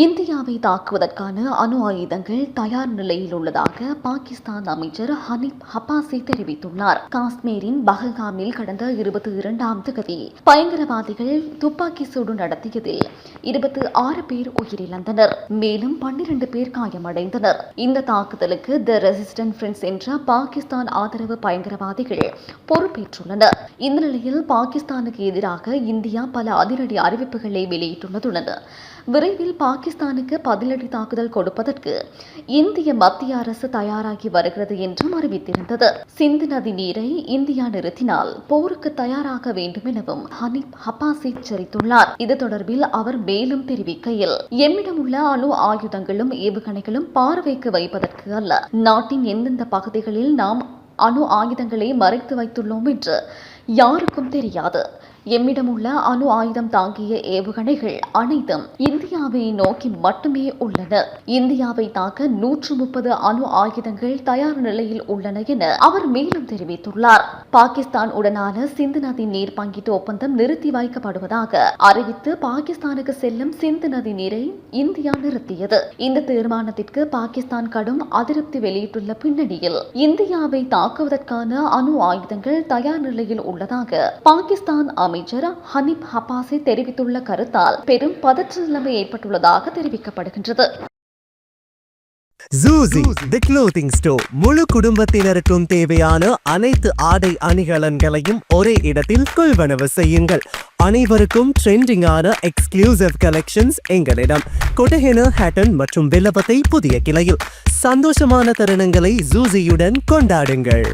இந்தியாவை தாக்குவதற்கான அணு ஆயுதங்கள் தயார் நிலையில் உள்ளதாக பாகிஸ்தான் அமைச்சர் ஹனீப் ஹப்பாசி தெரிவித்துள்ளார். காஷ்மீரின் பஹல்காமில் கடந்த இருபத்தி இரண்டாம் தேதி பயங்கரவாதிகள் துப்பாக்கி சூடு நடத்தியதில் இருபத்தி ஆறு பேர் உயிரிழந்தனர். மேலும் பன்னிரண்டு பேர் காயமடைந்தனர். இந்த தாக்குதலுக்கு த ரெசிஸ்டன்ட் ஃப்ரெண்ட்ஸ் என்ற பாகிஸ்தான் ஆதரவு பயங்கரவாதிகள் பொறுப்பேற்றுள்ளனர். இந்த நிலையில் பாகிஸ்தானுக்கு எதிராக இந்தியா பல அதிரடி அறிவிப்புகளை வெளியிட்டுள்ளதுடன் விரைவில் பாகிஸ்தானுக்கு பதிலடி தாக்குதல் கொடுப்பதற்கு இந்திய மத்திய அரசு தயாராகி வருகிறது என்றும் அறிவித்திருந்தது. சிந்து நதி நீரை இந்தியா நிறுத்தினால் போருக்கு தயாராக வேண்டும் எனவும் ஹனீப் ஹப்பாசி எச்சரித்துள்ளார். இது தொடர்பில் அவர் மேலும் தெரிவிக்கையில் எம்மிடம் உள்ள அணு ஆயுதங்களும் ஏவுகணைகளும் பார்வைக்கு வைப்பதற்கு அல்ல. நாட்டின் எந்தெந்த பகுதிகளில் நாம் அணு ஆயுதங்களை மறைத்து வைத்துள்ளோம் என்று யாருக்கும் தெரியாது. எம்மிடம் உள்ள அணு ஆயுதம் தாங்கிய ஏவுகணைகள் அனைத்தும் இந்தியாவை நோக்கி மட்டுமே உள்ளன. இந்தியாவை தாக்க நூற்று முப்பது அணு ஆயுதங்கள் தயார் நிலையில் உள்ளன என அவர் மேலும் தெரிவித்துள்ளார். பாகிஸ்தான் உடனான சிந்து நதி நீர் பங்கீட்டு ஒப்பந்தம் நிறுத்தி வைக்கப்படுவதாக அறிவித்து பாகிஸ்தானுக்கு செல்லும் சிந்து நதி நீரை இந்தியா நிறுத்தியது. இந்த தீர்மானத்திற்கு பாகிஸ்தான் கடும் அதிருப்தி வெளியிட்டுள்ள பின்னணியில் இந்தியாவை தாக்குவதற்கான அணு ஆயுதங்கள் தயார் நிலையில் உள்ளதாக பாகிஸ்தான் அமை அமைச்சர் ஹனீப் ஹப்பாசி தெரிவித்துள்ள கருத்தால் பெரும் பதற்ற நிலைமை ஏற்பட்டுள்ளதாக தெரிவிக்கப்படுகின்றது. ஜூசி தி க்ளோத்திங் ஸ்டோர் முழு குடும்பத்தினருக்கும் தேவையான அனைத்து ஆடை அணிகலன்களையும் ஒரே இடத்தில் கொள்வனவு செய்யுங்கள். அனைவருக்கும் ட்ரெண்டிங்கான எக்ஸ்க்ளூசிவ் கலெக்ஷன்ஸ் எங்களிடம். கொட்டஹென ஹேட்டன் மற்றும் வில்லபத்தை புதிய கிளையில். சந்தோஷமான தருணங்களை ஜூசியுடன் கொண்டாடுங்கள்.